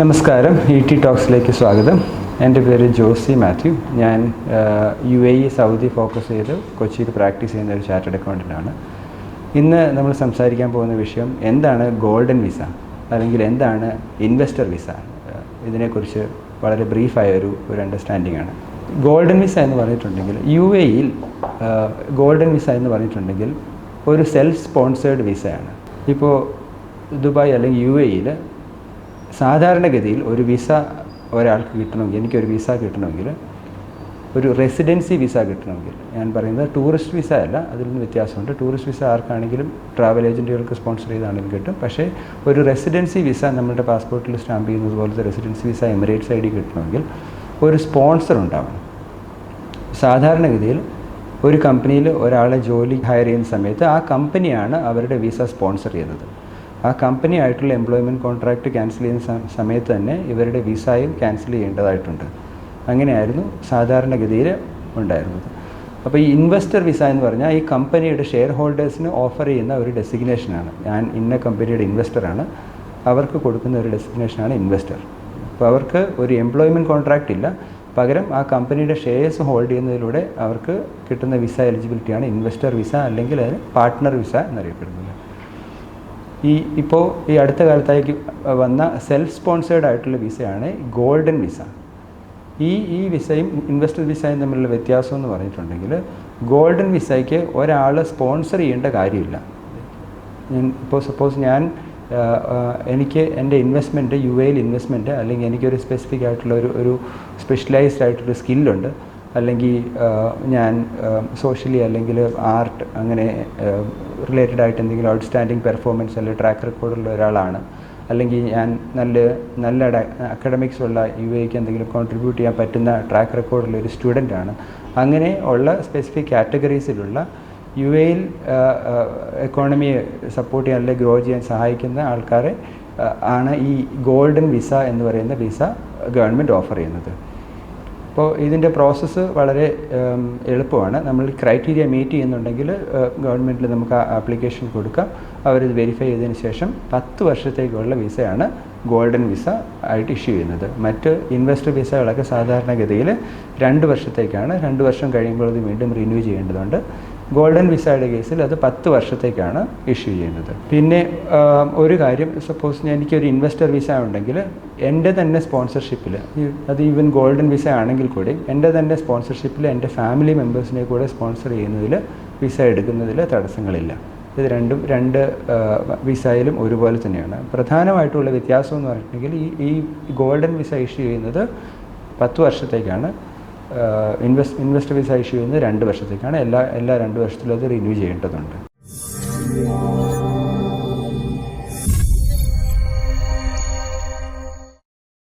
നമസ്കാരം E T ടോക്സിലേക്ക് സ്വാഗതം. എന്റെ പേര് ജോസി മാത്യു. ഞാൻ U A E Saudi focus ചെയ്ത് കൊച്ചിയിൽ പ്രാക്ടീസ് ചെയ്യുന്ന ഒരു ചാർട്ടേഡ് അക്കൗണ്ടന്റാണ് ഇന്ന് നമ്മൾ സംസാരിക്കാൻ പോകുന്ന വിഷയം എന്താണ് ഗോൾഡൻ വിസ അല്ലെങ്കിൽ എന്താണ് ഇൻവെസ്റ്റർ വിസ ഇതിനെക്കുറിച്ച് വളരെ ബ്രീഫായ ഒരു ഒരു അണ്ടർസ്റ്റാൻഡിംഗ് ആണ്. ഗോൾഡൻ വിസ എന്ന് പറഞ്ഞിട്ടുണ്ടെങ്കിൽ യു എയിൽ ഗോൾഡൻ വിസ എന്ന് പറഞ്ഞിട്ടുണ്ടെങ്കിൽ ഒരു സെൽഫ് സ്പോൺസേഡ് വിസയാണ് ഇപ്പോൾ ദുബായ് അല്ലെങ്കിൽ യു എയിൽ സാധാരണഗതിയിൽ ഒരു വിസ ഒരാൾക്ക് കിട്ടണമെങ്കിൽ എനിക്കൊരു വിസ കിട്ടണമെങ്കിൽ ഒരു റെസിഡൻസി വിസ കിട്ടണമെങ്കിൽ ഞാൻ പറയുന്നത് ടൂറിസ്റ്റ് വിസ അല്ല അതിൽ നിന്ന് വ്യത്യാസമുണ്ട്. ടൂറിസ്റ്റ് വിസ ആർക്കാണെങ്കിലും ട്രാവൽ ഏജന്റുകൾക്ക് സ്പോൺസർ ചെയ്താണെങ്കിലും കിട്ടും. പക്ഷേ ഒരു റെസിഡൻസി വിസ നമ്മുടെ പാസ്പോർട്ടിൽ സ്റ്റാമ്പ് ചെയ്യുന്നത് പോലത്തെ residency visa Emirates I D കിട്ടണമെങ്കിൽ ഒരു സ്പോൺസർ ഉണ്ടാവണം. സാധാരണഗതിയിൽ ഒരു കമ്പനിയിൽ ഒരാളെ ജോലി ഹയർ ചെയ്യുന്ന സമയത്ത് ആ കമ്പനിയാണ് അവരുടെ വിസ സ്പോൺസർ ചെയ്യുന്നത്. ആ കമ്പനി ആയിട്ടുള്ള എംപ്ലോയ്മെന്റ് കോൺട്രാക്റ്റ് ക്യാൻസൽ ചെയ്യുന്ന സമയത്ത് തന്നെ ഇവരുടെ വിസയും ക്യാൻസൽ ചെയ്യേണ്ടതായിട്ടുണ്ട്. അങ്ങനെയായിരുന്നു സാധാരണഗതിയിൽ ഉണ്ടായിരുന്നത്. അപ്പോൾ ഈ ഇൻവെസ്റ്റർ വിസ എന്ന് പറഞ്ഞാൽ ഈ കമ്പനിയുടെ ഷെയർ ഹോൾഡേഴ്സിന് ഓഫർ ചെയ്യുന്ന ഒരു ഡെസിഗ്നേഷനാണ് ഞാൻ ഇന്ന കമ്പനിയുടെ ഇൻവെസ്റ്ററാണ് അവർക്ക് കൊടുക്കുന്ന ഒരു ഡെസിഗ്നേഷനാണ് ഇൻവെസ്റ്റർ അപ്പോൾ അവർക്ക് ഒരു എംപ്ലോയ്മെന്റ് കോൺട്രാക്റ്റ് ഇല്ല. പകരം ആ കമ്പനിയുടെ ഷെയർസ് ഹോൾഡ് ചെയ്യുന്നതിലൂടെ അവർക്ക് കിട്ടുന്ന വിസ എലിജിബിലിറ്റിയാണ് ഇൻവെസ്റ്റർ വിസ അല്ലെങ്കിൽ അതിന് പാർട്ട്ണർ വിസ എന്നറിയപ്പെടുന്നത്. ഈ ഇപ്പോൾ ഈ അടുത്ത കാലത്തേക്ക് വന്ന സെൽഫ് സ്പോൺസേഡ് ആയിട്ടുള്ള വിസയാണ് ഗോൾഡൻ വിസ ഈ ഈ വിസയും ഇൻവെസ്റ്റർ വിസയും തമ്മിലുള്ള വ്യത്യാസം എന്ന് പറഞ്ഞിട്ടുണ്ടെങ്കിൽ ഗോൾഡൻ വിസയ്ക്ക് ഒരാൾ സ്പോൺസർ ചെയ്യേണ്ട കാര്യമില്ല. ഞാൻ ഇപ്പോൾ സപ്പോസ് ഞാൻ എനിക്ക് എന്റെ ഇൻവെസ്റ്റ്മെന്റ് യു എയിൽ ഇൻവെസ്റ്റ്മെന്റ് അല്ലെങ്കിൽ എനിക്കൊരു സ്പെസിഫിക് ആയിട്ടുള്ള ഒരു ഒരു സ്പെഷ്യലൈസ്ഡ് ആയിട്ടൊരു സ്കില്ലുണ്ട് അല്ലെങ്കിൽ ഞാൻ സോഷ്യലി അല്ലെങ്കിൽ ആർട്ട് അങ്ങനെ റിലേറ്റഡ് ആയിട്ട് എന്തെങ്കിലും ഔട്ട്സ്റ്റാൻഡിങ് പെർഫോമൻസ് അല്ലെങ്കിൽ ട്രാക്ക് റെക്കോർഡുള്ള ഒരാളാണ്. അല്ലെങ്കിൽ ഞാൻ നല്ല നല്ല അക്കാഡമിക്സ് ഉള്ള യു എക്ക് എന്തെങ്കിലും കോൺട്രിബ്യൂട്ട് ചെയ്യാൻ പറ്റുന്ന ട്രാക്ക് റെക്കോർഡുള്ള ഒരു സ്റ്റുഡന്റ് ആണ്. അങ്ങനെ ഉള്ള സ്പെസിഫിക് കാറ്റഗറീസിലുള്ള യു എയിൽ എക്കോണമിയെ സപ്പോർട്ട് ചെയ്യാൻ അല്ലെങ്കിൽ ഗ്രോ ചെയ്യാൻ സഹായിക്കുന്ന ആൾക്കാരെ ആണ് ഈ ഗോൾഡൻ വിസ എന്ന് പറയുന്ന വിസ ഗവൺമെന്റ് ഓഫർ ചെയ്യുന്നത്. അപ്പോൾ ഇതിന്റെ പ്രോസസ്സ് വളരെ എളുപ്പമാണ്. നമ്മൾ ക്രൈറ്റീരിയ മീറ്റ് ചെയ്യുന്നുണ്ടെങ്കിൽ ഗവൺമെന്റിൽ നമുക്ക് ആ ആപ്ലിക്കേഷൻ കൊടുക്കാം. അവരിത് വെരിഫൈ ചെയ്തതിന് ശേഷം പത്ത് വർഷത്തേക്കുള്ള വിസയാണ് ഗോൾഡൻ വിസ ആയിട്ട് ഇഷ്യൂ ചെയ്യുന്നത്. മറ്റ് ഇൻവെസ്റ്റർ വിസകളൊക്കെ സാധാരണഗതിയിൽ രണ്ട് വർഷത്തേക്കാണ്. രണ്ട് വർഷം കഴിയുമ്പോൾ ഇത് വീണ്ടും റിന്യൂ ചെയ്യേണ്ടതുണ്ട്. ഗോൾഡൻ വിസയുടെ കേസിൽ അത് പത്ത് വർഷത്തേക്കാണ് ഇഷ്യൂ ചെയ്യുന്നത്. പിന്നെ ഒരു കാര്യം സപ്പോസ് എനിക്കൊരു ഇൻവെസ്റ്റർ വിസ ഉണ്ടെങ്കിൽ എന്റെ തന്നെ സ്പോൺസർഷിപ്പിൽ അത് ഈവൻ ഗോൾഡൻ വിസ ആണെങ്കിൽ കൂടി എന്റെ തന്നെ സ്പോൺസർഷിപ്പിൽ എന്റെ ഫാമിലി മെമ്പേഴ്സിനെ കൂടെ സ്പോൺസർ ചെയ്യുന്നതിൽ വിസ എടുക്കുന്നതിൽ തടസ്സങ്ങളില്ല. ഇത് രണ്ടും രണ്ട് വിസയിലും ഒരുപോലെ തന്നെയാണ്. പ്രധാനമായിട്ടുള്ള വ്യത്യാസം എന്ന് പറഞ്ഞിട്ടുണ്ടെങ്കിൽ ഈ ഈ ഗോൾഡൻ വിസ ഇഷ്യൂ ചെയ്യുന്നത് പത്ത് വർഷത്തേക്കാണ്. ഇൻവെസ്റ്റ് ഇൻവെസ്റ്റ് വിസ ഇഷ്യൂ ചെയ്യുന്നത് രണ്ട് വർഷത്തേക്കാണ്. എല്ലാ എല്ലാ രണ്ട് വർഷത്തിലും അത് റിന്യൂ ചെയ്യേണ്ടതുണ്ട്.